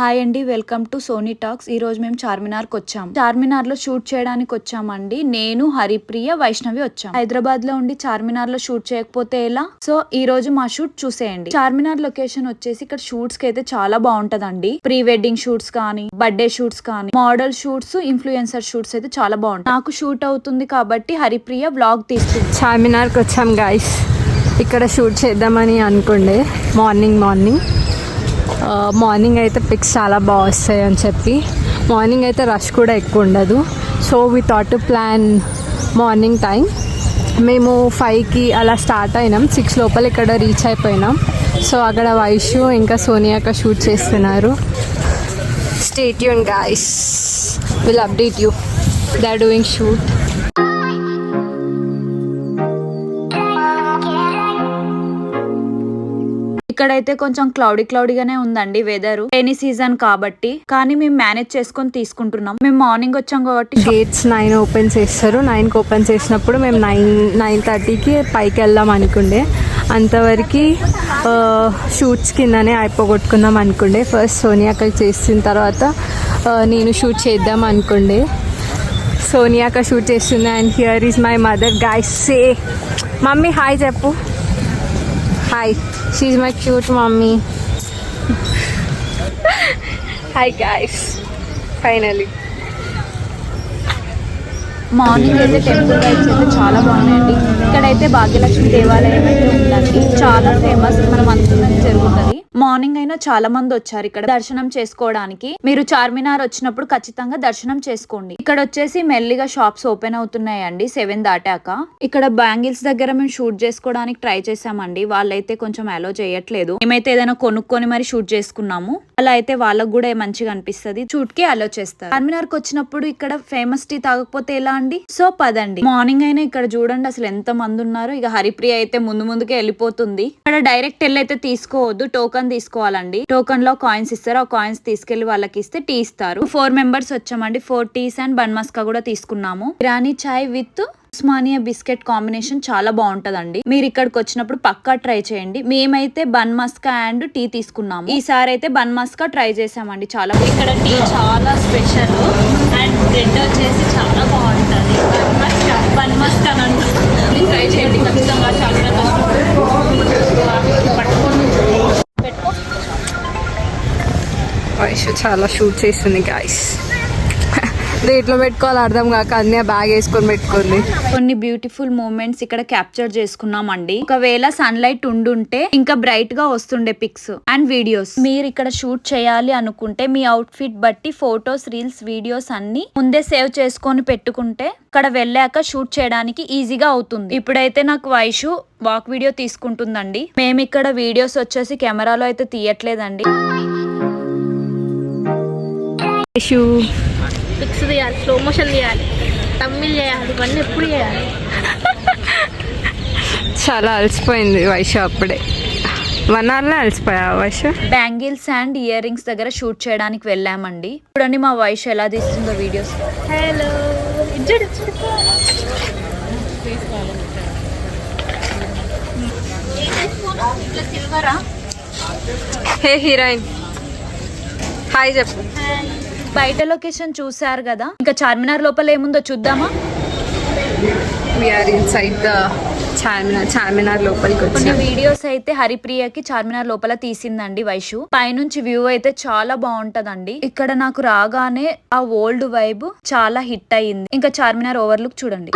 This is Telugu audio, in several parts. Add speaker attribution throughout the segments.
Speaker 1: హాయ్ అండి వెల్కమ్ టు సోనీ టాక్స్. ఈ రోజు మేము చార్మినార్కి వచ్చాం చార్మినార్లో షూట్ చేయడానికి వచ్చామండి. నేను హరిప్రియ వైష్ణవి వచ్చాం. హైదరాబాద్లో ఉండి చార్మినార్లో షూట్ చేయకపోతే ఎలా? సో ఈ రోజు మా షూట్ చూసేయండి. చార్మినార్ లొకేషన్ వచ్చేసి ఇక్కడ షూట్స్కి అయితే చాలా బాగుంటదండి. ప్రీ వెడ్డింగ్ షూట్స్ కానీ బర్త్డే షూట్స్ కానీ మోడల్ షూట్స్ ఇన్ఫ్లుయెన్సర్ షూట్స్ అయితే చాలా బాగుంటాయి. నాకు షూట్ అవుతుంది కాబట్టి హరిప్రియ వ్లాగ్ తీస్తుంది.
Speaker 2: చార్మినార్కి వచ్చాం గాయస్ ఇక్కడ షూట్ చేద్దామని అనుకుండే. Morning morning. మార్నింగ్ అయితే పిక్స్ చాలా బాగా వస్తాయి అని చెప్పి. మార్నింగ్ అయితే రష్ కూడా ఎక్కువ ఉండదు. So we thought to plan morning time మేము ఫైవ్కి అలా స్టార్ట్ అయినాం. సిక్స్ లోపల ఇక్కడ రీచ్ అయిపోయినాం. సో అక్కడ వైషు ఇంకా సోనియాక షూట్ చేస్తున్నారు. Stay Yoon guys will update you they are doing shoot
Speaker 1: ఇక్కడైతే కొంచెం క్లౌడీ క్లౌడీగానే ఉందండి వెదర్ రైనీ సీజన్ కాబట్టి. కానీ మేము మేనేజ్ చేసుకొని తీసుకుంటున్నాం. మేము మార్నింగ్ వచ్చాం కాబట్టి
Speaker 2: గేట్స్ నైన్ ఓపెన్ చేస్తారు. నైన్కి ఓపెన్ చేసినప్పుడు మేము నైన్ నైన్ థర్టీకి పైకి వెళ్దాం అనుకుండే. అంతవరకు షూట్స్ కిందనే అయిపోగొట్టుకుందాం అనుకుండే. ఫస్ట్ సోనియాక చేసిన తర్వాత నేను షూట్ చేద్దాం అనుకుండే. సోనియాక షూట్ చేస్తుంది and here is my mother guy say mummy hi చెప్పు. Hi she's my cute mummy hi guys finally
Speaker 1: morning అయితే టెంపుల్ వైబ్స్ అయితే చాలా బాగున్నాయండి ఇక్కడైతే భాగ్యలక్ష్మి దేవాలయం అయితే ఉందండి. చాలా ఫేమస్ మనం అనుకున్నది జరుగుతుంది. మార్నింగ్ అయినా చాలా మంది వచ్చారు ఇక్కడ దర్శనం చేసుకోవడానికి. మీరు చార్మినార్ వచ్చినప్పుడు ఖచ్చితంగా దర్శనం చేసుకోండి. ఇక్కడ వచ్చేసి మెల్లిగా షాప్స్ ఓపెన్ అవుతున్నాయండి సెవెన్ దాటాక. ఇక్కడ బ్యాంగిల్స్ దగ్గర మేము షూట్ చేసుకోవడానికి ట్రై చేసామండి వాళ్ళైతే కొంచెం అలో చేయట్లేదు. మేమైతే ఏదైనా కొనుక్కొని మరి షూట్ చేసుకున్నాము. అలా అయితే వాళ్ళకు కూడా మంచిగా అనిపిస్తుంది. షూట్కి అలో చేస్తారు. చార్మినార్కి వచ్చినప్పుడు ఇక్కడ ఫేమస్ టీ తాగకపోతే ఎలా అండి? సో పదండి. మార్నింగ్ అయినా ఇక్కడ చూడండి అసలు ఎంత మంది ఉన్నారు. ఇక హరిప్రియ అయితే ముందు ముందుకే వెళ్ళిపోతుంది. ఇక్కడ డైరెక్ట్ వెళ్ళి అయితే తీసుకోవద్దు. టోకన్ తీసుకోవాలండి. టోకన్లో కాయిన్స్ ఇస్తారు. ఆ కాయిన్స్ తీసుకెళ్ళి వాళ్ళకి ఇస్తే టీ ఇస్తారు. ఫోర్ మెంబర్స్ వచ్చామండి. Four teas and bun maska కూడా తీసుకున్నాము. Irani chai with Osmania biscuit combination చాలా బాగుంటదండి. మీరు ఇక్కడికి వచ్చినప్పుడు పక్కా ట్రై చేయండి. మేమైతే బన్ మస్కా అండ్ టీ తీసుకున్నాము. ఈసారి అయితే బన్ మస్కా ట్రై చేసామండి. చాలా ఇక్కడ టీ చాలా స్పెషల్ అండ్ బ్రెడ్ వచ్చేసి చాలా బాగుంటది. చాలా
Speaker 2: షూట్ చేస్తుంది గాయస్ దేంట్లో పెట్టుకోవాలి అర్థం కాక అన్ని బ్యాగ్ వేసుకొని పెట్టుకుంది.
Speaker 1: కొన్ని బ్యూటిఫుల్ మూమెంట్స్ ఇక్కడ క్యాప్చర్ చేసుకున్నామండి. ఒకవేళ సన్ లైట్ ఉండుంటే ఇంకా బ్రైట్గా వస్తుండే పిక్స్ అండ్ వీడియోస్ మీరు ఇక్కడ షూట్ చేయాలి అనుకుంటే మీ అవుట్ ఫిట్ బట్టి ఫొటోస్ రీల్స్ వీడియోస్ అన్ని ముందే సేవ్ చేసుకొని పెట్టుకుంటే ఇక్కడ వెళ్ళాక షూట్ చేయడానికి ఈజీగా అవుతుంది. ఇప్పుడైతే నాకు వైషు వాక్ వీడియో తీసుకుంటుందండి. మేము ఇక్కడ వీడియోస్ వచ్చేసి కెమెరాలో అయితే తీయట్లేదండి.
Speaker 2: వైషు
Speaker 3: పిక్స్ తీయాలి స్లో మోషన్ తీయాలి తమిళ్ చేయాలి ఇవన్నీ ఎప్పుడు చేయాలి?
Speaker 2: చాలా అలసిపోయింది వైషు అప్పుడే. వన్ అవర్లో అలసిపోయా Vaishu?
Speaker 1: Bangles and earrings దగ్గర షూట్ చేయడానికి వెళ్ళామండి. చూడండి మా వైషు ఎలా తీస్తుందో videos.
Speaker 3: Hello
Speaker 2: hey heroine. Hi చెప్పు.
Speaker 1: బయట లొకేషన్ చూసారు కదా? ఇంకా చార్మినార్ లోపల ఏముందో చూద్దామా?
Speaker 2: ద చార్మినార్ చార్మినార్ లోపలికి
Speaker 1: కొన్ని వీడియోస్ అయితే హరిప్రియకి చార్మినార్ లోపల తీసిందండి వైషు. పైనుంచి వ్యూ అయితే చాలా బాగుంటదండి. ఇక్కడ నాకు రాగానే ఆ ఓల్డ్ వైబ్ చాలా హిట్ అయ్యింది. ఇంకా చార్మినార్ ఓవర్లుక్ చూడండి.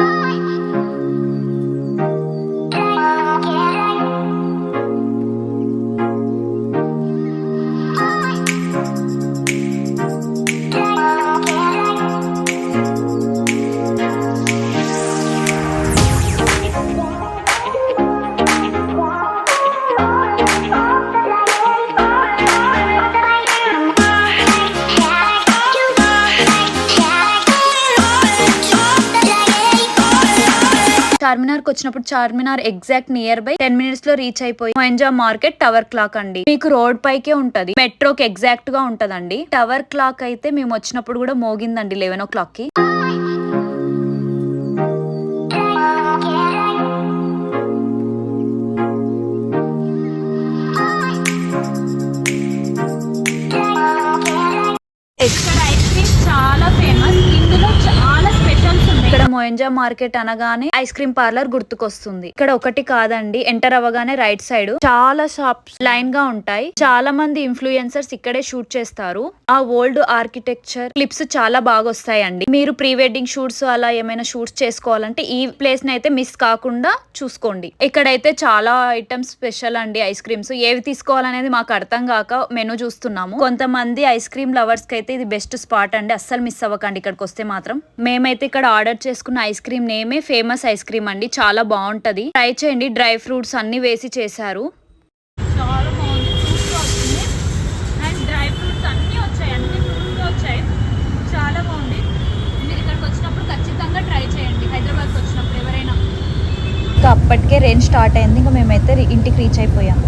Speaker 1: చార్మినార్కి వచ్చినప్పుడు Charminar exact near by ten మినిట్స్లో రీచ్ అయిపోయి మొయంజా మార్కెట్ టవర్ క్లాక్ అండి. మీకు రోడ్ పైకే ఉంటది. మెట్రోకి ఎగ్జాక్ట్గా ఉంటదండి. టవర్ క్లాక్ అయితే మేము వచ్చినప్పుడు కూడా మోగిందండి లెవెన్ ఓ క్లాక్కి
Speaker 4: Okay.
Speaker 1: ఇక్కడ ఐస్ క్రీమ్ చాలా ఫేమస్. ఇందులో చాలా ఇక్కడ మోయంజా మార్కెట్ అనగానే ఐస్ క్రీమ్ పార్లర్ గుర్తుకొస్తుంది. ఇక్కడ ఒకటి కాదండి ఎంటర్ అవ్వగానే రైట్ సైడ్ చాలా షాప్స్ లైన్గా ఉంటాయి. చాలా మంది ఇన్ఫ్లుయెన్సర్స్ ఇక్కడే షూట్ చేస్తారు. ఆ ఓల్డ్ ఆర్కిటెక్చర్ క్లిప్స్ చాలా బాగా వస్తాయండి. మీరు ప్రీ వెడ్డింగ్ షూట్స్ అలా ఏమైనా షూట్స్ చేసుకోవాలంటే ఈ ప్లేస్ని అయితే మిస్ కాకుండా చూసుకోండి. ఇక్కడైతే చాలా ఐటమ్స్ స్పెషల్ అండి ఐస్ క్రీమ్స్. ఏవి తీసుకోవాలనేది మాకు అర్థం కాక మెను చూస్తున్నాము. కొంతమంది ఐస్ క్రీమ్ లవర్స్కి అయితే ఇది బెస్ట్ స్పాట్ అండి. అస్సలు మిస్ అవ్వకండి ఇక్కడికి వస్తే మాత్రం. మేమైతే ఇక్కడ ఆర్డర్ చేసుకున్న ఐస్ క్రీమ్ నేమే ఫేమస్ ఐస్ క్రీమ్ అండి. చాలా బాగుంటది. ట్రై చేయండి. డ్రై ఫ్రూట్స్ అన్ని వేసి చేశారు. చాలా బాగుంది. ఫ్రూట్స్ వచ్చింది అండ్ డ్రై ఫ్రూట్స్ అన్నీ వచ్చాయి. అన్ని ఫ్రూట్స్ వచ్చాయి. చాలా బాగుంది. మీరు ఇక్కడికి వచ్చినప్పుడు ఖచ్చితంగా ట్రై చేయండి. హైదరాబాద్కి వచ్చినప్పుడు ఎవరైనా. ఇంకా అప్పటికే రెయిన్ స్టార్ట్ అయింది. ఇంకా మేమైతే ఇంటికి రీచ్ అయిపోయాం.